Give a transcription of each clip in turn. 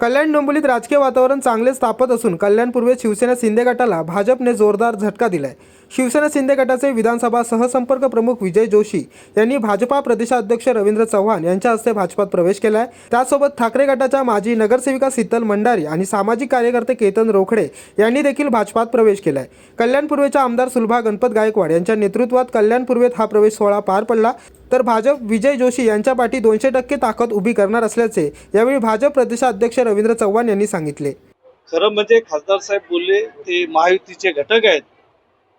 कल्याण डोंबिवलीत राजकीय वातावरण चांगलेच तापत असून कल्याण पूर्वेत शिवसेना शिंदे गटाला भाजपने जोरदार झटका दिलाय. शिवसेना शिंदे गटाचे विधानसभा सहसंपर्क प्रमुख विजय जोशी यांनी भाजपा प्रदेशाध्यक्ष रवींद्र चव्हाण यांच्या हस्ते भाजपात प्रवेश केलाय. त्यासोबत ठाकरे गटाच्या माजी नगरसेविका शीतल मंडारी आणि सामाजिक कार्यकर्ते केतन रोखडे यांनी देखील भाजपात प्रवेश केलाय. कल्याण पूर्वेच्या आमदार सुलभा गणपत गायकवाड यांच्या नेतृत्वात कल्याण पूर्वेत हा प्रवेश सोहळा पार पडला. तर भाजप विजय जोशी यांच्या पाठी दोनशे टक्के ताकद उभी करणार असल्याचे यावेळी भाजप प्रदेशाध्यक्ष रवींद्र चव्हाण यांनी सांगितले. खरं म्हणजे खासदार साहेब बोलले ते महायुतीचे घटक आहेत.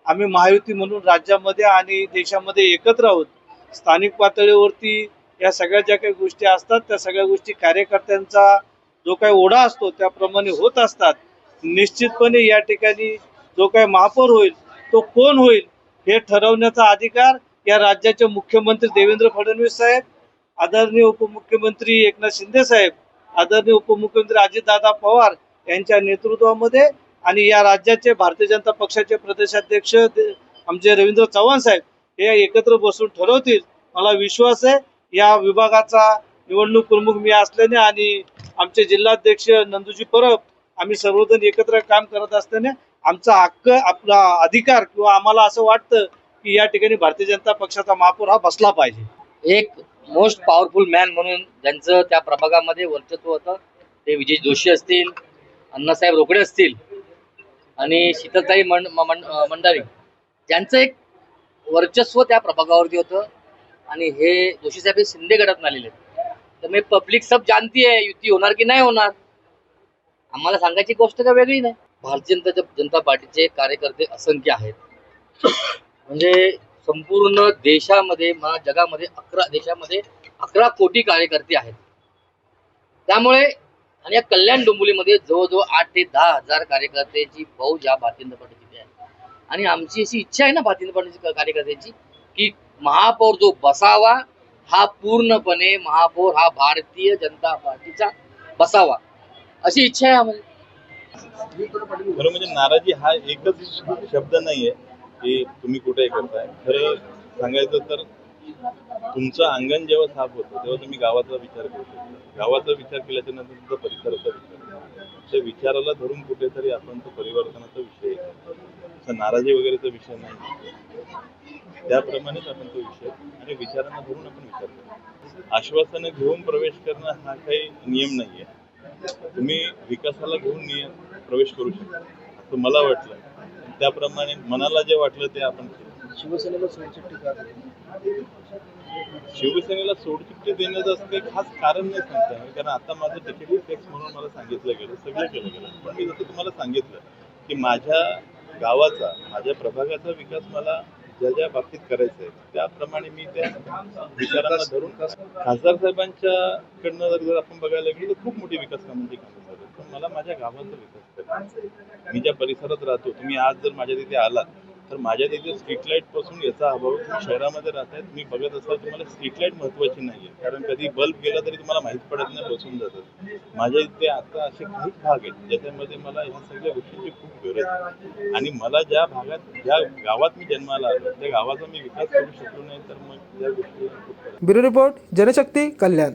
आम्ही महायुती म्हणून राज्यामध्ये आणि देशामध्ये एकत्र आहोत. स्थानिक पातळीवरती या सगळ्या ज्या काही गोष्टी असतात त्या सगळ्या गोष्टी कार्यकर्त्यांचा जो काही ओढा असतो त्याप्रमाणे होत असतात. निश्चितपणे या ठिकाणी जो काही महापौर होईल तो कोण होईल हे ठरवण्याचा अधिकार या राज्याचे मुख्यमंत्री देवेंद्र फडणवीस साहेब आदरणीय उपमुख्यमंत्री एकनाथ शिंदे साहेब आदरणीय उपमुख्यमंत्री अजितदादा पवार यांच्या नेतृत्वामध्ये आणि या राज्याचे भारतीय जनता पक्षाचे प्रदेशाध्यक्ष आमचे रवींद्र चव्हाण साहेब हे एकत्र बसून ठरवतील. मला विश्वास आहे या विभागाचा निवडणूक प्रमुख मी असल्याने आणि आमचे जिल्हाध्यक्ष नंदूजी परब आम्ही सर्वजण एकत्र काम करत असल्याने आमचा हक्क आपला अधिकार किंवा आम्हाला असं वाटतं की या ठिकाणी भारतीय जनता पक्षाचा महापौर हा बसला पाहिजे. एक मोस्ट पॉवरफुल मॅन म्हणून ज्यांचं त्या प्रभागामध्ये वर्चस्व होतं ते विजय जोशी असतील अण्णासाहेब रोकडे असतील आणि शीतलताई मंड मंडावी. ज्यांचं एक वर्चस्व त्या प्रभागावरती होतं आणि हे जोशी साहेब हे शिंदे गटात आलेले आहेत. तर मी पब्लिक सब जानती आहे युती होणार की नाही होणार? आम्हाला सांगायची गोष्ट काय वेगळी नाही. भारतीय जनता जनता पार्टीचे कार्यकर्ते असंख्य आहेत. म्हणजे संपूर्ण देशामध्ये मला जगामध्ये अकरा देशामध्ये अकरा कोटी कार्यकर्ते आहेत. त्यामुळे आणि या कल्याण डोंबिवलीमध्ये जवळजवळ आठ ते दहा हजार कार्यकर्त्याची फौज या भारतीय जनता पार्टीची आहे. आणि आमची अशी इच्छा आहे ना भारतीय जनता पार्टीची की महापौर जो बसावा हा पूर्णपणे महापौर हा भारतीय जनता पार्टीचा बसावा. अशी इच्छा आहे आम्हाला. खरं म्हणजे नाराजी हा एकच शब्द नाहीये की तुम्ही कुठे करताय. खरं सांगायचं तर तुमचं अंगण जेव्हा साफ होतं तेव्हा तुम्ही गावाचा विचार करू गावाचा विचार केल्याच्यानंतर तुमचा परिसराचा विचार करा. त्या विचाराला धरून कुठेतरी आपण तो परिवर्तनाचा विषय आहे. नाराजी वगैरेचा विषय नाही. त्याप्रमाणेच आपण तो विषय आणि विचारांना धरून आपण विचार करतो. आश्वासनं घेऊन प्रवेश करणं हा काही नियम नाहीये. तुम्ही विकासाला घेऊन नियम प्रवेश करू शकता. असं मला वाटलं. त्याप्रमाणे मनाला जे वाटलं ते आपण शिवसेनेला सोडचिठ्ठी का शिवसेनेला सोडचिठ्ठी देण्याचं असं काही खास कारण नाही सांगता कारण आता माझं टिकेटिव्ह टॅक्स म्हणून मला सांगितलं गेलं सगळं केलं गेलं. पण मी जसं तुम्हाला सांगितलं की माझ्या गावाचा माझ्या प्रभागाचा विकास मला ज्या ज्या बाबतीत करायचा आहे त्याप्रमाणे मी त्या विचारांना धरून खासदार साहेबांच्या कडनं जर जर आपण बघायला गेलो तर खूप मोठी विकास कामांची कामं झाली. पण मला माझ्या गावाचा विकास करायचा मी ज्या परिसरात राहतो तुम्ही आज जर माझ्या तिथे आलात तर माझ्या तिथे स्ट्रीट लाइटपासून याचा अभाव तुम्ही शहरामध्ये आहे तुम्ही बघत असाल तुम्हाला स्ट्रीट लाइट महत्वाची आहे कारण कधी बल्ब गेला तरी तुम्हाला माहीत पडत नाही बसून जातात. माझ्या इथे आता असे काही भाग आहेत ज्याच्यामध्ये मला ह्या सगळ्या गोष्टींची खूप गरज आहे. आणि मला ज्या भागात ज्या गावात मी जन्माला आलो त्या गावाचा मी विकास करू शकलो नाही तर मग त्या गोष्टी ब्युरो रिपोर्ट जनशक्ती कल्याण.